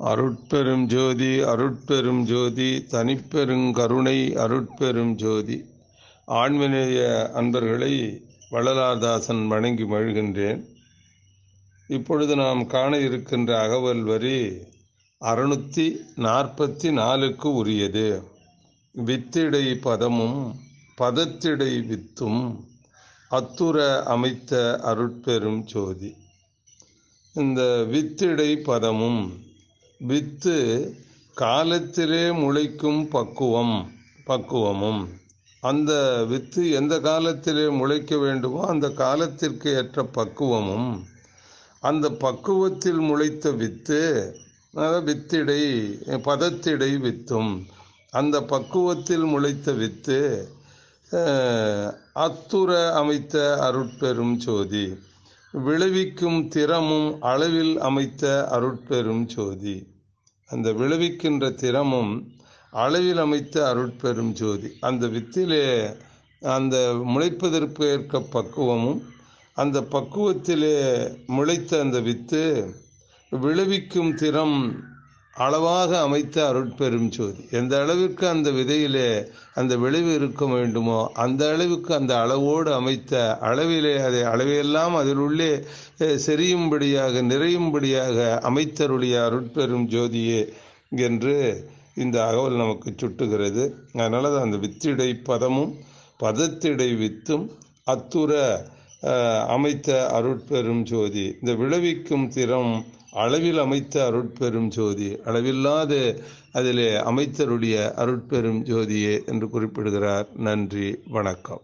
அருட்பெரும் ஜோதி அருட்பெரும் ஜோதி தனிப்பெருங்கருணை அருட்பெரும் ஜோதி. ஆண்மநேய அன்பர்களை வள்ளலார்தாசன் வணங்கி மழுகின்றேன் இப்பொழுது நாம் காண இருக்கின்ற அகவல் வரி அறுநூற்றி நாற்பத்தி நாலுக்கு உரியது. வித்திடை பதமும் பதத்திடை வித்தும் அத்துர அமைத்த அருட்பெரும் ஜோதி. இந்த வித்திடை பதமும் வித்து காலத்திலே முளைக்கும் பக்குவம் பக்குவமும். அந்த வித்து எந்த காலத்திலே முளைக்க வேண்டுமோ அந்த காலத்திற்கு ஏற்ற பக்குவமும். அந்த பக்குவத்தில் முளைத்த வித்து வித்திடை பதத்திடை வித்தும். அந்த பக்குவத்தில் முளைத்த வித்து அத்துர அமைத்த அருட்பெரும் ஜோதி. விளைவிக்கும் திறமும் அளவில் அமைத்த அருட்பெரும் ஜோதி. அந்த விளைவிக்கின்ற திறமும் அளவில் அமைத்த அருட்பெரும் ஜோதி. அந்த வித்திலே அந்த முளைப்பதற்கு ஏற்க பக்குவமும் அந்த பக்குவத்திலே முளைத்த அந்த வித்து விளைவிக்கும் திறம் அளவாக அமைத்த அருட்பெரும் ஜோதி. எந்த அளவிற்கு அந்த விதையிலே அந்த விளைவு இருக்க வேண்டுமோ அந்த அளவுக்கு அந்த அளவோடு அமைத்த அளவிலே அதை அளவையெல்லாம் அதில் உள்ளே செரியும்படியாக நிறையும்படியாக அமைத்தருடைய அருட்பெரும் ஜோதியே என்று இந்த அகவல் நமக்கு சுட்டுகிறது. அதனால தான் அந்த வித்திடை பதமும் பதத்திடை வித்தும் அத்துற அமைத்த அருட்பெரும் ஜோதி. இந்த விளைவிக்கும் திறம் அளவில் அமைத்த அருட்பெரும் ஜோதி. அளவில்லாத அதிலே அமைத்தருடைய அருட்பெரும் ஜோதியே என்று குறிப்பிடுகிறார். நன்றி. வணக்கம்.